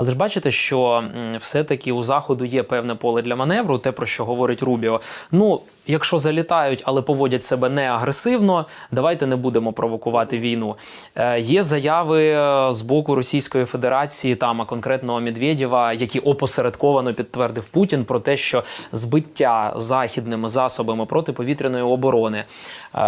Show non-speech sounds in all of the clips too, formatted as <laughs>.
Але ж бачите, що все-таки у заходу є певне поле для маневру, те про що говорить Рубіо. Ну, якщо залітають, але поводять себе не агресивно, давайте не будемо провокувати війну. Е, є заяви е, з боку Російської Федерації, там а конкретно Медведєва, які опосередковано підтвердив Путін про те, що збиття західними засобами протиповітряної оборони. Е,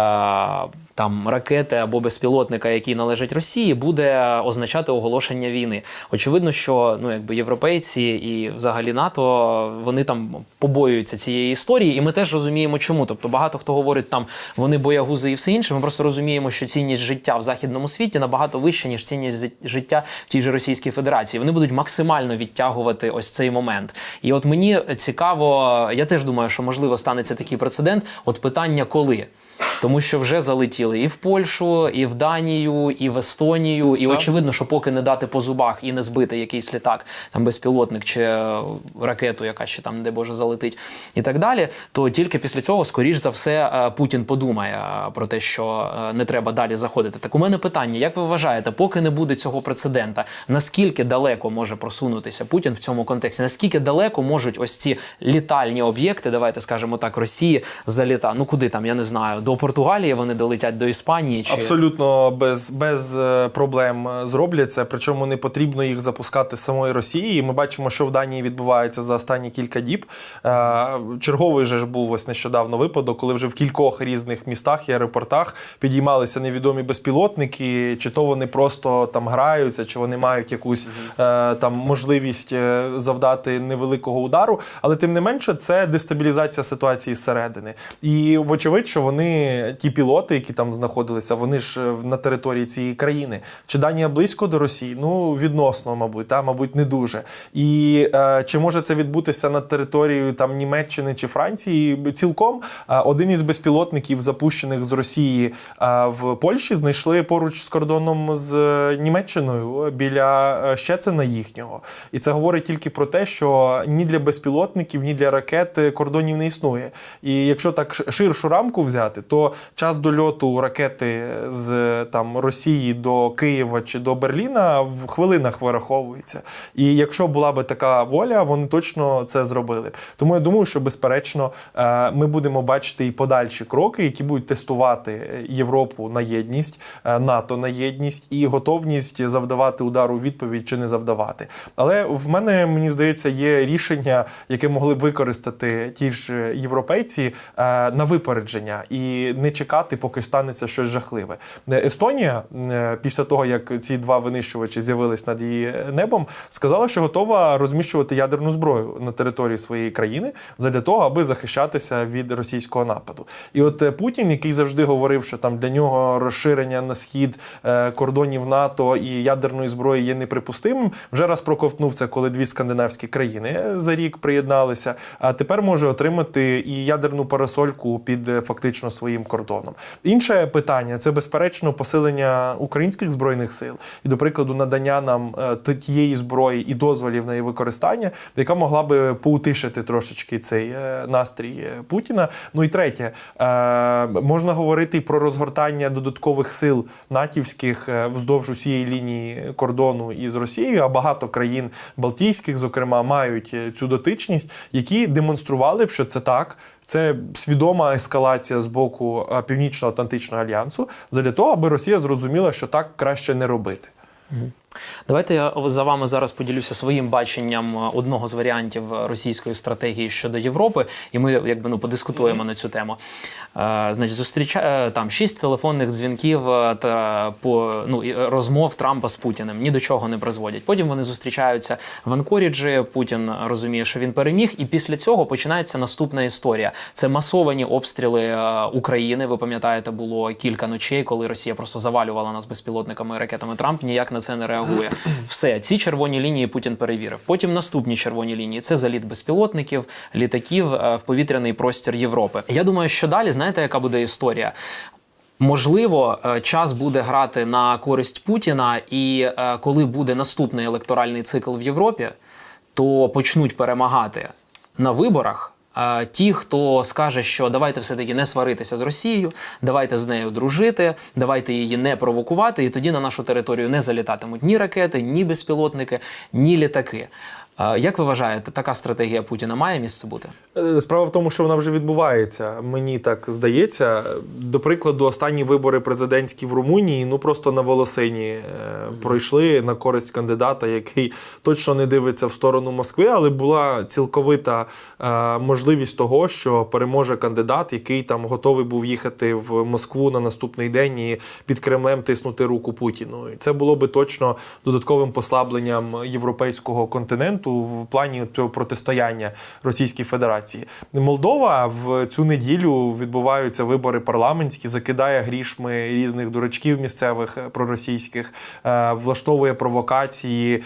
там ракети або безпілотника, який належить Росії, буде означати оголошення війни. Очевидно, що ну якби європейці і взагалі НАТО вони там побоюються цієї історії, і ми теж розуміємо, чому. Тобто багато хто говорить там вони боягузи і все інше. Ми просто розуміємо, що цінність життя в західному світі набагато вища, ніж цінність життя в тій же Російській Федерації. Вони будуть максимально відтягувати ось цей момент. І от мені цікаво, я теж думаю, що можливо станеться такий прецедент. От питання коли. Тому що вже залетіли і в Польщу, і в Данію, і в Естонію. І Так. очевидно, що поки не дати по зубах і не збити якийсь літак, там безпілотник чи е, ракету, яка ще там, де Боже, залетить, і так далі, то тільки після цього, скоріш за все, е, Путін подумає е, про те, що не треба далі заходити. Так у мене питання: як ви вважаєте, поки не буде цього прецедента, наскільки далеко може просунутися Путін в цьому контексті? Наскільки далеко можуть ось ці літальні об'єкти, давайте скажемо так, Росії заліта? Ну куди там, я не знаю, до Португалії вони долетять до Іспанії чи Абсолютно без, без е, проблем е, зроблять це. Причому не потрібно їх запускати з самої Росії. Ми бачимо, що в Данії відбувається за останні кілька діб. Е, Черговий же ж був ось нещодавно випадок, коли вже в кількох різних містах і аеропортах підіймалися невідомі безпілотники, чи то вони просто там граються, чи вони мають якусь там можливість завдати невеликого удару. Але тим не менше, це дестабілізація ситуації зсередини. І вочевидь, що вони, ті пілоти, які там знаходилися, вони ж е, на території цієї країни. Чи Данія близько до Росії? Ну, відносно, мабуть, та, мабуть, не дуже. І е, чи може це відбутися на територію там Німеччини чи Франції? Цілком Е, один із безпілотників, запущених з Росії е, в Польщі, знайшли поруч з кордоном з Німеччиною біля Щецина їхнього. І це говорить тільки про те, що ні для безпілотників, ні для ракет кордонів не існує. І якщо так ширшу рамку взяти, то час дольоту ракети з там Росії до Києва чи до Берліна в хвилинах вираховується. І якщо була би така воля, вони точно це зробили. Тому я думаю, що безперечно е, ми будемо бачити і подальші кроки, які будуть тестувати Європу на єдність, е, НАТО на єдність і готовність завдавати удару відповідь чи не завдавати. Але в мене мені здається є рішення, яке могли б використати ті ж європейці е, на випередження і не чекати, поки станеться щось жахливе. Е, Естонія е, після того, як ці два винищувачі з'явились над її небом, сказала, що готова розміщувати ядерну зброю на території своєї країни для того, аби захищатися від російського нападу. І от е, Путін, який завжди говорив, що там для нього розширення на схід кордонів НАТО і ядерної зброї є неприпустимим, вже раз проковтнув це, коли дві скандинавські країни за рік приєдналися. А тепер може отримати і ядерну парасольку під фактично своїм кордоном. Інше питання це безперечно посилення українських збройних сил і, до прикладу, надання нам е, тієї зброї і дозволів на її використання, яка могла би поутишити трошечки цей е, настрій е, Путіна. Ну і третє, можна говорити і про розгортання додаткових сил натівських вздовж усієї лінії кордону із Росією. А багато країн Балтійських, зокрема, мають цю дотичність, які демонстрували б, що це так. Це свідома ескалація з боку е, Північно-Атлантичного альянсу для того, аби Росія зрозуміла, що так краще не робити. Давайте я за вами зараз поділюся своїм баченням е, одного з варіантів е, російської стратегії щодо Європи, і ми якби ну подискутуємо на цю тему. Е, значить, зустрічає там шість телефонних дзвінків е, та по ну розмов Трампа з Путіним ні до чого не призводять. Потім вони зустрічаються в Анкоріджі. Путін розуміє, що він переміг, і після цього починається наступна історія. Це масовані обстріли е, України. Ви пам'ятаєте, було кілька ночей, коли Росія просто завалювала нас безпілотниками і ракетами. Трамп ніяк на це не реагує. Все, ці червоні лінії Путін перевірив. Потім наступні червоні лінії це заліт безпілотників, літаків е, в повітряний простір Європи. Я думаю, що далі знаєте, яка буде історія. Можливо, е, час буде грати на користь Путіна, і е, коли буде наступний електоральний цикл в Європі, то почнуть перемагати на виборах ті, хто скаже, що давайте все-таки не сваритися з Росією, давайте з нею дружити, давайте її не провокувати, і тоді на нашу територію не залітатимуть ні ракети, ні безпілотники, ні літаки. Як ви вважаєте, така стратегія Путіна має місце бути? Е, Справа в тому, що вона вже відбувається. Мені так здається. До прикладу, останні вибори президентські в Румунії ну просто на волосині е, пройшли на користь кандидата, який точно не дивиться в сторону Москви, але була цілковита е, можливість того, що переможе кандидат, який там готовий був їхати в Москву на наступний день і під Кремлем тиснути руку Путіну. І це було би точно додатковим послабленням європейського континенту в плані цього протистояння Російській Федерації. Молдова в цю неділю відбуваються вибори парламентські, закидає грішми різних дурачків місцевих е, проросійських, е, влаштовує провокації, е,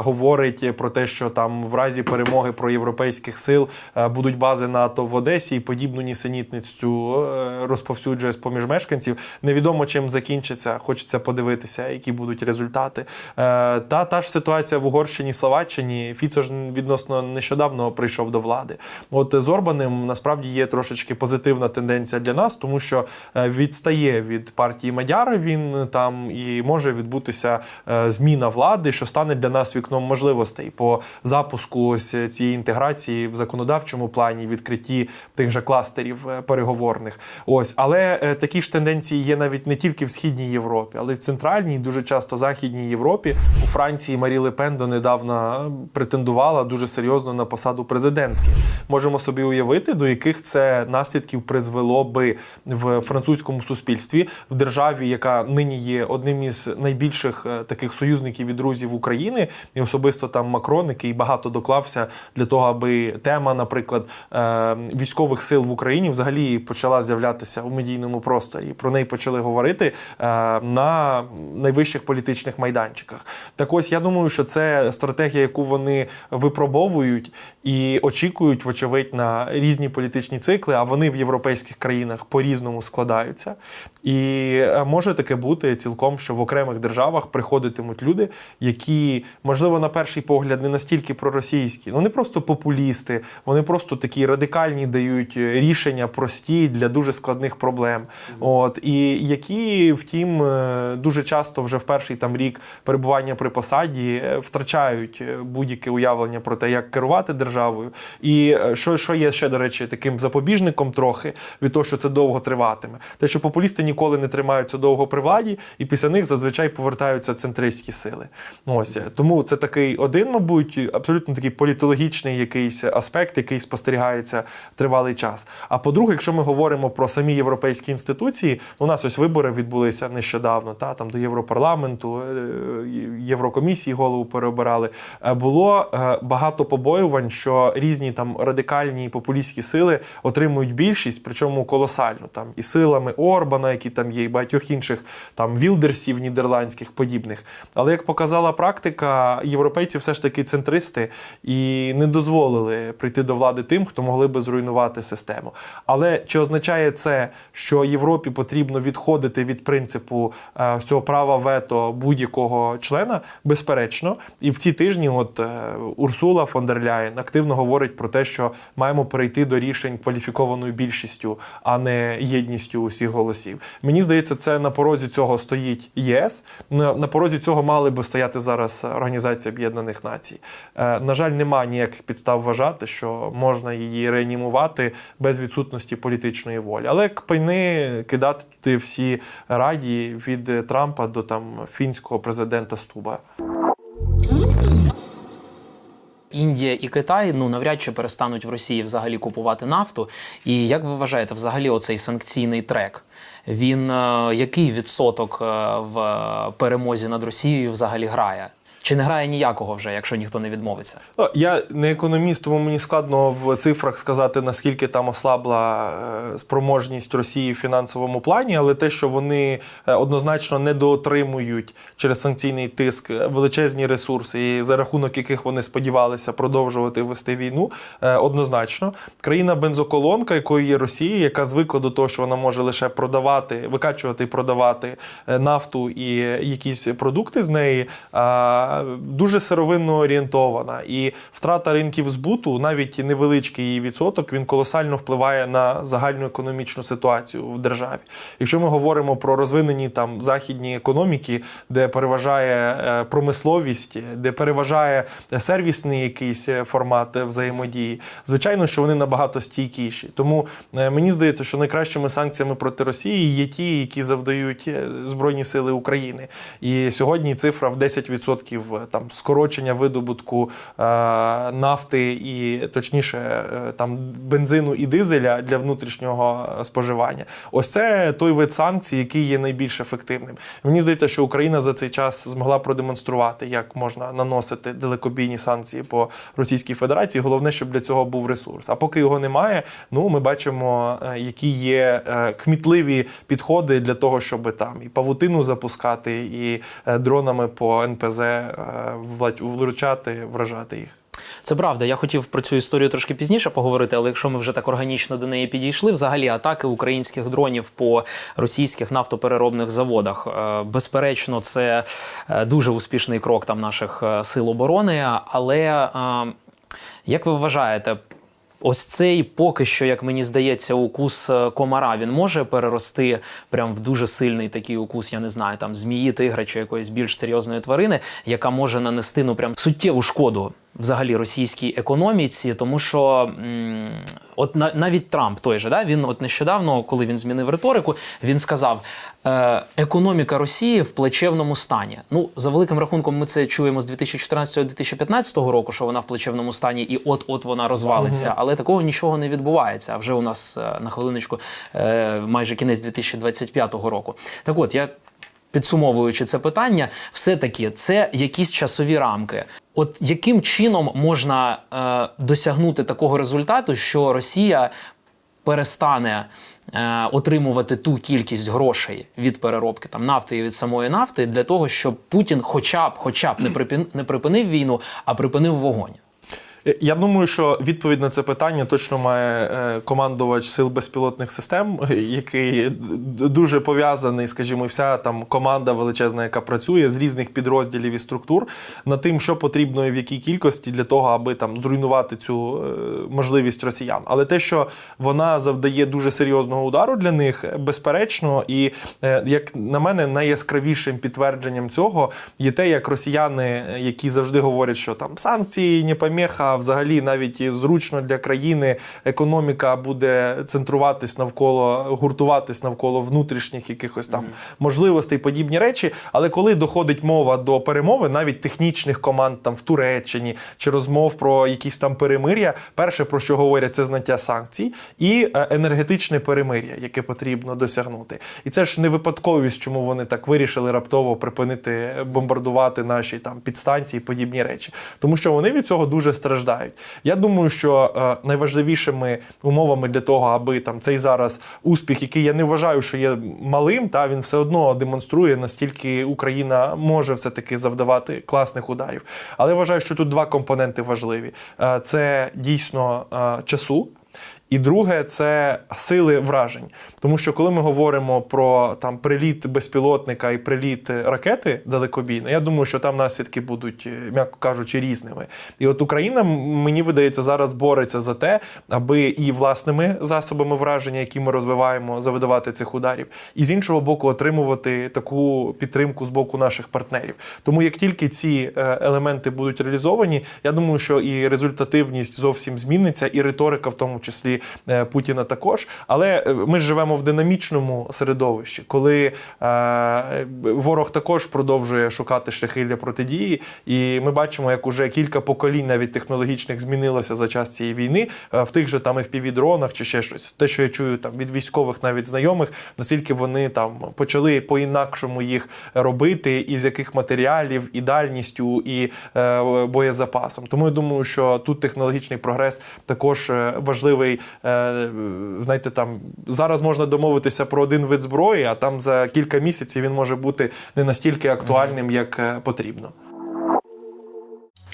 говорить про те, що там в разі перемоги проєвропейських сил будуть бази НАТО в Одесі і подібну нісенітницю розповсюджує з поміж мешканців. Невідомо чим закінчиться. Хочеться подивитися, які будуть результати. Та та ж ситуація в Угорщині, Словаччині. Фіцо ж відносно нещодавно прийшов до влади. От з Орбаним насправді є трошечки позитивна тенденція для нас, тому що е, відстає від партії Мадяра. Він там і може відбутися е, зміна влади, що стане для нас вікном можливостей по запуску ось цієї інтеграції в законодавчому плані, відкритті тих же кластерів е, переговорних. Ось, але е, такі ж тенденції є навіть не тільки в східній Європі, але й в центральній, дуже часто західній Європі. У Франції Марі Ле Пен донедавна претендувала дуже серйозно на посаду президентки. Можемо собі уявити, до яких це наслідків призвело би в французькому суспільстві в державі, яка нині є одним із найбільших е, таких союзників і друзів України, і особисто там Макрон, який багато доклався для того, аби тема, наприклад, е, військових сил в Україні взагалі почала з'являтися у медійному просторі. Про неї почали говорити е, на найвищих політичних майданчиках. Так ось я думаю, що це стратегія, яку вони випробовують і очікують, вочевидь, на різні політичні цикли, а вони в європейських країнах по-різному складаються. І е, може таке бути цілком, що в окремих державах приходитимуть люди, які, можливо, на перший погляд не настільки проросійські, ну не просто популісти, вони просто такі радикальні дають рішення прості для дуже складних проблем. От і які, втім, е, дуже часто вже в перший там рік перебування при посаді е, втрачають е, будь-яке уявлення про те, як керувати державою. І е, що, що є ще, до речі, таким запобіжником трохи від того, що це довго триватиме. Те, що популісти ніколи не тримаються довго при владі, і після них зазвичай повертаються центристські сили. Ось е, тому це такий один, мабуть, абсолютно такий політологічний якийсь аспект, який спостерігається тривалий час. А по-друге, якщо ми говоримо про самі європейські інституції, у нас ось вибори відбулися нещодавно, та там до Європарламенту, е, Єврокомісії голову переобирали. Е, Е, багато побоювань, що різні там радикальні популістські сили отримують більшість, причому колосально там і силами Орбана, які там є, і багатьох інших там вілдерсів нідерландських подібних. Але як показала практика, європейці все ж таки центристи і не дозволили прийти до влади тим, хто могли би зруйнувати систему. Але чи означає це, що Європі потрібно відходити від принципу е, цього права вето будь-якого члена? Безперечно, і в ці тижні, от е, Урсула фон дер Ляєн активно говорить про те, що маємо перейти до рішень кваліфікованою більшістю, а не єдністю усіх голосів. Мені здається, це на порозі цього стоїть ЄС. На, порозі цього мали би стояти зараз Організація Об'єднаних Націй. Е, на жаль, немає ніяких підстав вважати, що можна її реанімувати без відсутності політичної волі. Але кпайни кидати туди всі раді від Трампа до там фінського президента Стуба. Індія і Китай ну навряд чи перестануть в Росії взагалі купувати нафту. І як ви вважаєте, взагалі оцей санкційний трек? Він е, який відсоток е, в перемозі над Росією взагалі грає? Чи не грає ніякого вже, якщо ніхто не відмовиться? Ну, Я не економіст, тому мені складно в цифрах сказати, наскільки там ослабла е, спроможність Росії в фінансовому плані, але те, що вони е, однозначно недоотримують через санкційний тиск величезні ресурси, і за рахунок яких вони сподівалися продовжувати вести війну, е, однозначно. Країна бензоколонка, якою є Росія, яка звикла до того, що вона може лише продавати, викачувати і продавати нафту і якісь продукти з неї. Дуже сировинно орієнтована, і втрата ринків збуту, навіть невеличкий її відсоток, він колосально впливає на загальну економічну ситуацію в державі. Якщо ми говоримо про розвинені там західні економіки, де переважає е, промисловість, де переважає сервісний якийсь е, формат взаємодії, звичайно, що вони набагато стійкіші. Тому е, мені здається, що найкращими санкціями проти Росії є ті, які завдають Збройні сили України. І сьогодні цифра в 10% е, там скорочення видобутку е, нафти і точніше е, там бензину і дизеля для внутрішнього е, споживання. Ось це той вид санкцій, який є найбільш ефективним. Мені здається, що Україна за цей час змогла продемонструвати, як можна наносити далекобійні санкції по Російській Федерації. Головне, щоб для цього був ресурс. А поки його немає, ну ми бачимо, е, які є е, кмітливі підходи для того, щоб там і павутину запускати, і е, дронами по НПЗ е, влучати, вражати їх. Це правда. Я хотів про цю історію трошки пізніше поговорити, але якщо ми вже так органічно до неї підійшли, взагалі атаки українських дронів по російських нафтопереробних заводах. е, Безперечно, це е, дуже успішний крок там наших сил оборони. Але як ви вважаєте? Ось цей поки що, як мені здається, укус е, комара він може перерости прям в дуже сильний такий укус, я не знаю, там змії, тигра чи якоїсь більш серйозної тварини, яка може нанести ну прям суттєву шкоду взагалі російській економіці, тому що от на, навіть Трамп той же, да, він от нещодавно, коли він змінив риторику, він сказав: е, економіка Росії в плачевному стані. Ну, за великим рахунком, ми це чуємо з 2014-2015 року, що вона в плачевному стані, і от-от вона розвалиться. Але такого нічого не відбувається. А вже у нас е, на хвилиночку е, майже кінець 2025 року. Так от я підсумовуючи це питання, все-таки це якісь часові рамки. От яким чином можна е, досягнути такого результату, що Росія перестане е, отримувати ту кількість грошей від переробки там нафти і від самої нафти для того, щоб Путін, хоча б, хоча б не припин, не припинив війну, а припинив вогонь. Е, Я думаю, що відповідь на це питання точно має е, командувач сил безпілотних систем, <laughs> який дуже пов'язаний, скажімо, вся там команда величезна, яка працює з різних підрозділів і структур над тим, що потрібно і в якій кількості для того, аби там зруйнувати цю е, можливість росіян. Але те, що вона завдає дуже серйозного удару для них, безперечно, і як на мене, найяскравішим підтвердженням цього є те, як росіяни, які завжди говорять, що там санкції не поміха, а взагалі навіть зручно для країни економіка буде центруватись навколо гуртуватись навколо внутрішніх якихось там можливостей, подібні речі. Але коли доходить мова до перемови, навіть технічних команд там в Туреччині чи розмов про якісь там перемир'я, перше про що говорять, це знаття санкцій і е, енергетичне перемир'я, яке потрібно досягнути. І це ж не випадковість, чому вони так вирішили раптово припинити бомбардувати наші там підстанції, подібні речі, тому що вони від цього дуже страждають. Я думаю, що е, найважливішими умовами для того, аби там цей зараз успіх, який я не вважаю, що є малим, та він все одно демонструє, наскільки Україна може все таки завдавати класних ударів. Але вважаю, що тут два компоненти важливі: Е, це дійсно е, часу. І друге це сили вражень. Тому що коли ми говоримо про там приліт безпілотника і приліт ракети далекобійно, я думаю, що там наслідки будуть, е, м'яко кажучи, різними. І от Україна, мені видається, зараз бореться за те, аби і власними засобами враження, які ми розвиваємо, завидавати цих ударів, і з іншого боку, отримувати таку підтримку з боку наших партнерів. Тому як тільки ці е, елементи будуть реалізовані, я думаю, що і результативність зовсім зміниться, і риторика, в тому числі е, Путіна, також. Але е, ми живемо в динамічному середовищі, коли е, ворог також продовжує шукати шляхи для протидії, і ми бачимо, як уже кілька поколінь навіть технологічних змінилося за час цієї війни е, в тих же там FPV-дронах чи ще щось. Те, що я чую там від військових, навіть знайомих, наскільки вони там почали по-інакшому їх робити, і з яких матеріалів, і дальністю, і е, боєзапасом. Тому я думаю, що тут технологічний прогрес також е, важливий. Е, знаєте, там зараз можна домовитися про один вид зброї, а там за кілька місяців він може бути не настільки актуальним, як е, потрібно.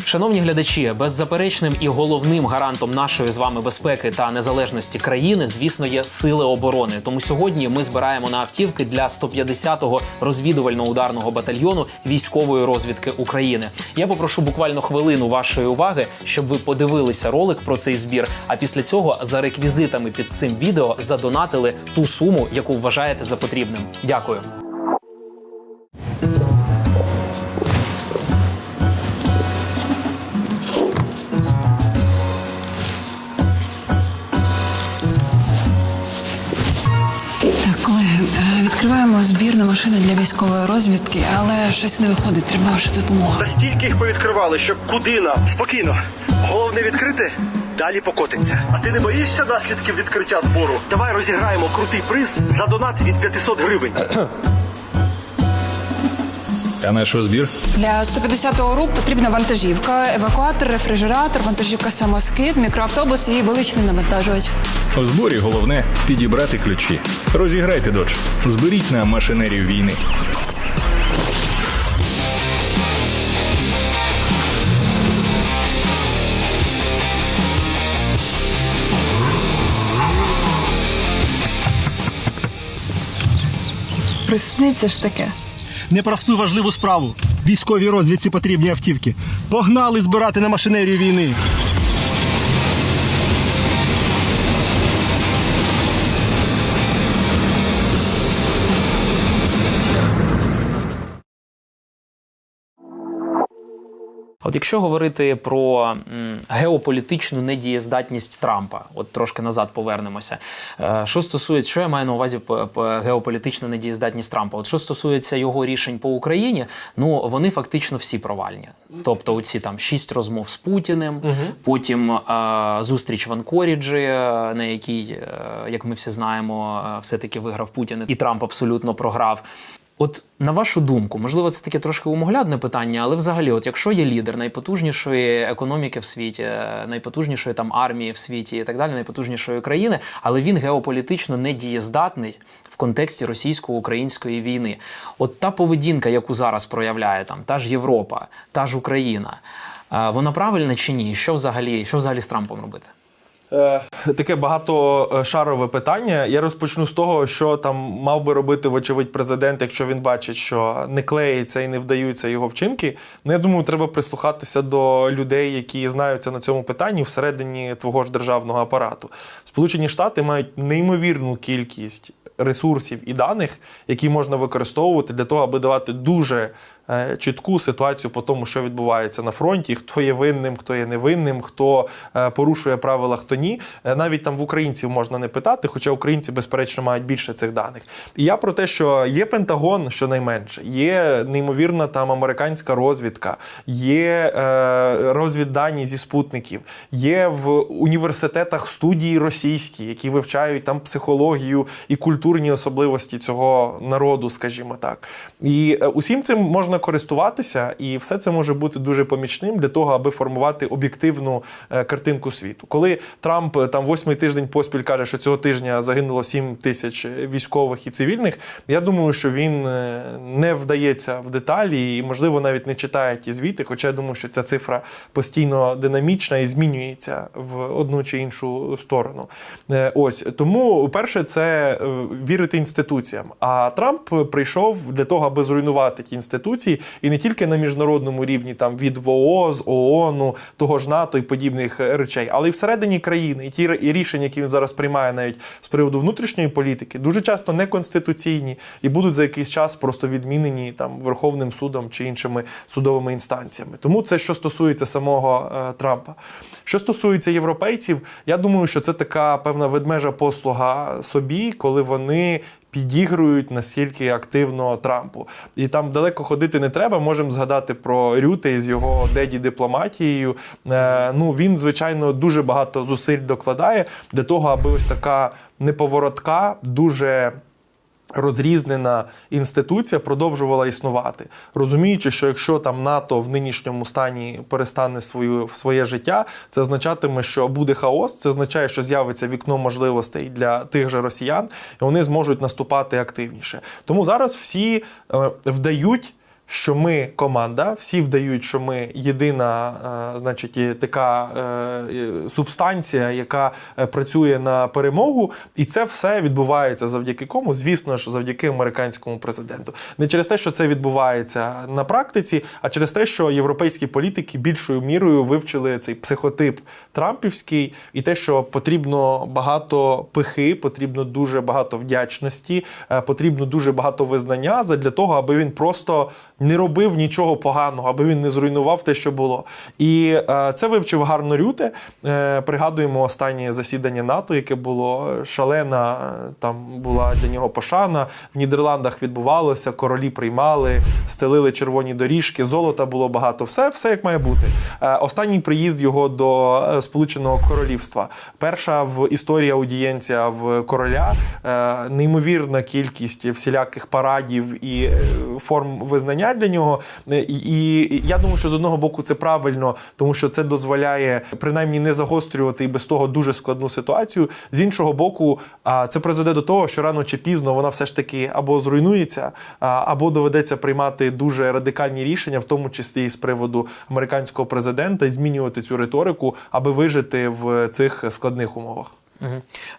Шановні глядачі, беззаперечним і головним гарантом нашої з вами безпеки та незалежності країни, звісно, є сили оборони. Тому сьогодні ми збираємо на автівки для 150-го розвідувально-ударного батальйону військової розвідки України. Я попрошу буквально хвилину вашої уваги, щоб ви подивилися ролик про цей збір. А після цього за реквізитами під цим відео задонатили ту суму, яку вважаєте за потрібним. Дякую. Відкриваємо збір на машини для військової розвідки, але щось не виходить. Треба ваша допомога. Та стільки їх повідкривали, що куди нам? Спокійно. Головне відкрити, далі покотиться. А ти не боїшся наслідків відкриття збору? Давай розіграємо крутий приз за донат від 500 гривень. <clears throat> А на що збір? Для 150-го РУП потрібна вантажівка, евакуатор, рефрижератор, вантажівка самоскид, мікроавтобус і величний навантажувач. У зборі головне підібрати ключі. Розіграйте додж. Зберіть на машинерію війни. Присниться ж таке. Непросту важливу справу. Військовій розвідці потрібні автівки. Погнали збирати на машинерію війни. От якщо говорити про геополітичну недієздатність Трампа, от трошки назад повернемося. Е, Що стосується, що я маю на увазі по, по геополітичну недієздатність Трампа? От що стосується його рішень по Україні, ну вони фактично всі провальні. Тобто, оці там шість розмов з Путіним, потім е, зустріч в Анкоріджі, е, на якій, як ми всі знаємо, е, все-таки виграв Путін, і Трамп абсолютно програв. От на вашу думку, можливо, це таке трошки умоглядне питання, але взагалі, от якщо є лідер найпотужнішої економіки в світі, е, найпотужнішої там армії в світі і так далі, найпотужнішої країни, але він геополітично недієздатний в контексті російсько-української війни. От та поведінка, яку зараз проявляє там та ж Європа, та ж Україна, е, вона правильна чи ні? Що взагалі, що взагалі з Трампом робити? Е, Таке багатошарове питання. Я розпочну з того, що там мав би робити, вочевидь, президент, якщо він бачить, що не клеїться і не вдаються його вчинки. Ну, я думаю, треба прислухатися до людей, які знаються на цьому питанні всередині твого ж державного апарату. Сполучені Штати мають неймовірну кількість ресурсів і даних, які можна використовувати для того, аби давати дуже е, чітку ситуацію по тому, що відбувається на фронті, хто є винним, хто є невинним, хто е, порушує правила, хто ні. Е, Навіть там в українців можна не питати, хоча українці, безперечно, мають більше цих даних. І я про те, що є Пентагон, щонайменше, є неймовірна там американська розвідка, є е, розвіддані зі спутників, є в університетах студії російські, які вивчають там психологію і культурні особливості цього народу, скажімо так. І е, усім цим можна користуватися, і все це може бути дуже помічним для того, аби формувати об'єктивну е, картинку світу. Коли Трамп е, там восьмий тиждень поспіль каже, що цього тижня загинуло 7 тисяч військових і цивільних, я думаю, що він е, не вдається в деталі і, можливо, навіть не читає ті звіти. Хоча я думаю, що ця цифра постійно динамічна і змінюється в одну чи іншу сторону. Е, Ось тому, перше, це е, вірити інституціям. А Трамп прийшов для того, аби зруйнувати ті інституції, і не тільки на міжнародному рівні, там від ВООЗ, ООН, того ж НАТО і подібних е, речей, але й всередині країни. І ті рішення, які він зараз приймає, навіть з приводу внутрішньої політики, дуже часто неконституційні і будуть за якийсь час просто відмінені там Верховним судом чи іншими судовими інстанціями. Тому це що стосується самого е, Трампа. Що стосується європейців, я думаю, що це така певна ведмежа послуга собі, коли вони. Підігрують наскільки активно Трампу, і там далеко ходити не треба. Можемо згадати про Рюте з його деді дипломатією. Е, ну він, звичайно, дуже багато зусиль докладає для того, аби ось така неповоротка, дуже розрізнена інституція продовжувала існувати, розуміючи, що якщо там НАТО в нинішньому стані перестане свою своє життя, це означатиме, що буде хаос. Це означає, що з'явиться вікно можливостей для тих же росіян, і вони зможуть наступати активніше. Тому зараз всі е, вдають. Що ми команда, всі вдають, що ми єдина, е, значить, така е, субстанція, яка е, працює на перемогу, і це все відбувається завдяки кому? Звісно ж, завдяки американському президенту. Не через те, що це відбувається на практиці, а через те, що європейські політики більшою мірою вивчили цей психотип Трампівський, і те, що потрібно багато пихи, потрібно дуже багато вдячності, потрібно дуже багато визнання для того, аби він просто не робив нічого поганого, аби він не зруйнував те, що було. І е, це вивчив гарно Рюте. Е, пригадуємо останнє засідання НАТО, яке було шалена. Там була для нього пошана. В Нідерландах відбувалося, королі приймали, стелили червоні доріжки, золота було багато. Все, все як має бути. Е, останній приїзд його до е, Сполученого Королівства. Перша в історії аудієнція в короля, е, неймовірна кількість всіляких парадів і е, форм визнання для нього. Е, І, і я думаю, що з одного боку це правильно, тому що це дозволяє принаймні не загострювати і без того дуже складну ситуацію. З іншого боку, це призведе до того, що рано чи пізно вона все ж таки або зруйнується, або доведеться приймати дуже радикальні рішення, в тому числі і з приводу американського президента, і змінювати цю риторику, аби вижити в цих складних умовах.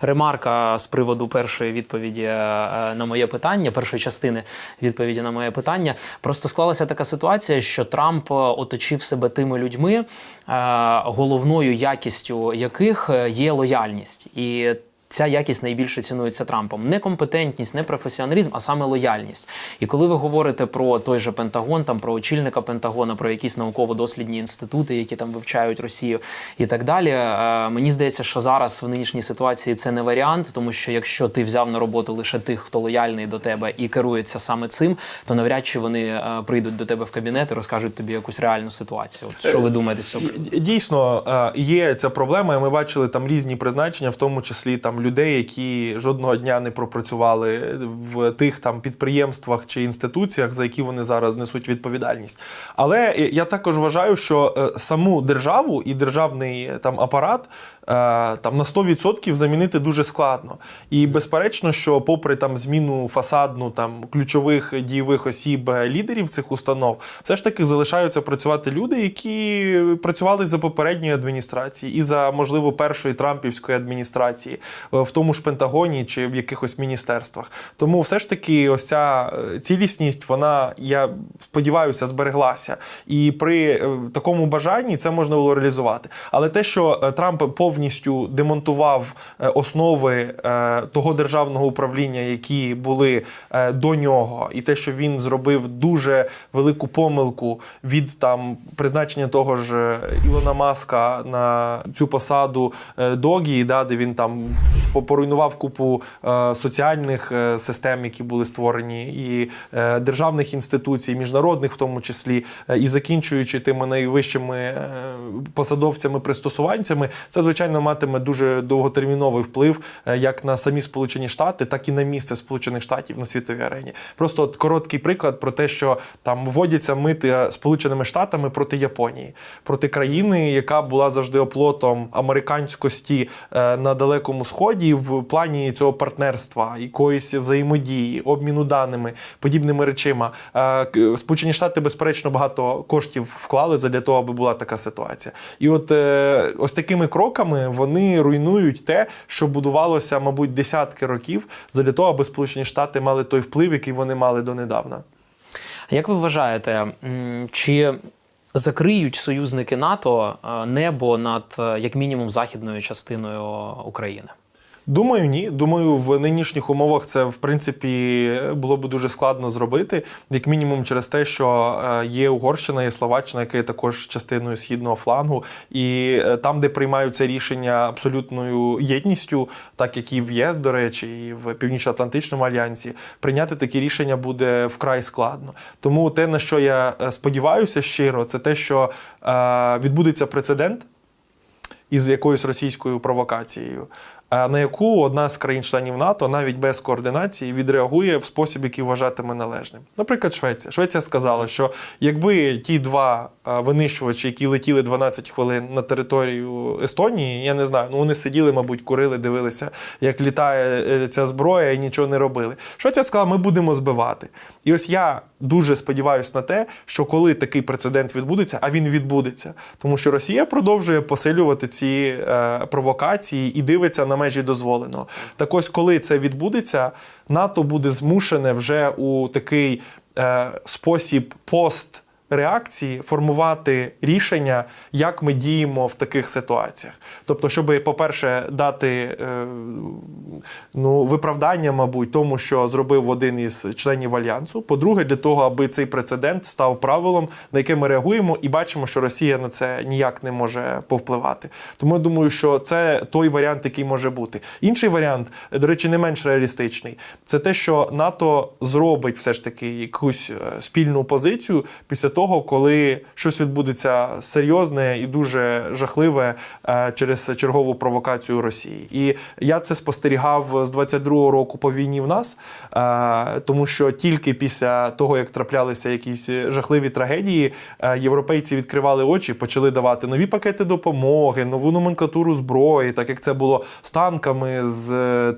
Ремарка з приводу першої відповіді е, на моє питання, першої частини відповіді на моє питання. Просто склалася така ситуація, що Трамп е, оточив себе тими людьми, е, головною якістю яких е, є лояльність. І Ця якість найбільше цінується Трампом. Не компетентність, не професіоналізм, а саме лояльність. І коли ви говорите про той же Пентагон, там про очільника Пентагона, про якісь науково-дослідні інститути, які там вивчають Росію і так далі. е, Мені здається, що зараз в нинішній ситуації це не варіант, тому що якщо ти взяв на роботу лише тих, хто лояльний до тебе і керується саме цим, то навряд чи вони е, прийдуть до тебе в кабінет і розкажуть тобі якусь реальну ситуацію. От що ви думаєте з цього? Дійсно, е, є ця проблема, і ми бачили там різні призначення, в тому числі там людей, які жодного дня не пропрацювали в тих там підприємствах чи інституціях, за які вони зараз несуть відповідальність. Але я також вважаю, що е, саму державу і державний там апарат там на 100% замінити дуже складно. І безперечно, що попри там зміну фасадну там ключових дієвих осіб е, лідерів цих установ, все ж таки залишаються працювати люди, які працювали за попередньої адміністрації і за можливо першої трампівської адміністрації е, в тому ж Пентагоні чи в якихось міністерствах. Тому все ж таки, ось ця е, цілісність, вона я сподіваюся, збереглася. І при е, такому бажанні це можна було реалізувати. Але те, що е, Трамп повністю демонтував е, основи е, того державного управління, які були е, до нього, і те, що він зробив дуже велику помилку від там призначення того ж Ілона Маска на цю посаду Догі, да, де він там по- поруйнував купу соціальних систем, які були створені, і державних інституцій, міжнародних в тому числі, і закінчуючи тими найвищими посадовцями, пристосуванцями, це звичайно матиме дуже довготерміновий вплив е, як на самі Сполучені Штати, так і на місце Сполучених Штатів на світовій арені. Просто от короткий приклад про те, що там вводяться мити Сполученими Штатами проти Японії, проти країни, яка була завжди оплотом американськості е, на далекому сході в плані цього партнерства, якоїсь взаємодії, обміну даними, подібними речима. Е, Сполучені Штати, безперечно, багато коштів вклали для того, аби була така ситуація. І от е, ось такими кроками вони руйнують те, що будувалося, мабуть, десятки років, для того, аби Сполучені Штати мали той вплив, який вони мали донедавна. Як ви вважаєте, чи закриють союзники НАТО е, небо над е, як мінімум західною частиною України? Думаю, ні. Думаю, в нинішніх умовах це в принципі було б дуже складно зробити, як мінімум через те, що е, є Угорщина, є Словаччина, яка є також частиною східного флангу, і е, там, де приймаються рішення абсолютною єдністю, так як і в ЄС, до речі, і в Північно-Атлантичному альянсі, прийняти такі рішення буде вкрай складно. Тому те, на що я е, сподіваюся щиро, це те, що відбудеться прецедент із якоюсь російською провокацією, на яку одна з країн-членів НАТО навіть без координації відреагує в спосіб, який вважатиме належним. Наприклад, Швеція. Швеція сказала, що якби ті два винищувачі, які летіли 12 хвилин на територію Естонії. Я не знаю. Ну вони сиділи, мабуть, курили, дивилися, як літає е, ця зброя, і нічого не робили. Швеція сказала, ми будемо збивати. І ось я дуже сподіваюся на те, що коли такий прецедент відбудеться, а він відбудеться, тому що Росія продовжує посилювати ці е, провокації і дивиться на межі дозволеного. Так ось, коли це відбудеться, НАТО буде змушене вже у такий е, спосіб пост. Реакції формувати рішення, як ми діємо в таких ситуаціях. Тобто, щоб, по-перше, дати е, ну, виправдання, мабуть, тому, що зробив один із членів альянсу. По-друге, для того, аби цей прецедент став правилом, на яке ми реагуємо, і бачимо, що Росія на це ніяк не може повпливати. Тому я думаю, що це той варіант, який може бути. Інший варіант, до речі, не менш реалістичний, це те, що НАТО зробить все ж таки якусь е, спільну позицію після того, коли щось відбудеться серйозне і дуже жахливе е, через чергову провокацію Росії. І я це спостерігав з 22-го року по війні в нас, е, тому що тільки після того, як траплялися якісь жахливі трагедії, е, європейці відкривали очі, почали давати нові пакети допомоги, нову номенклатуру зброї, так як це було з танками, з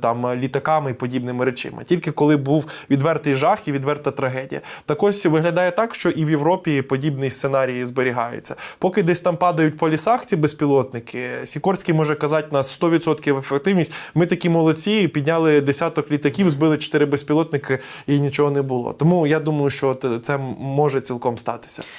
там літаками і подібними речами. Тільки коли був відвертий жах і відверта трагедія. Так ось виглядає так, що і в Європі подібний сценарій зберігається. Поки десь там падають по лісах ці безпілотники, Сікорський може казати на 100% ефективність. Ми такі молодці, підняли десяток літаків, збили чотири безпілотники і нічого не було. Тому я думаю, що це може цілком статися.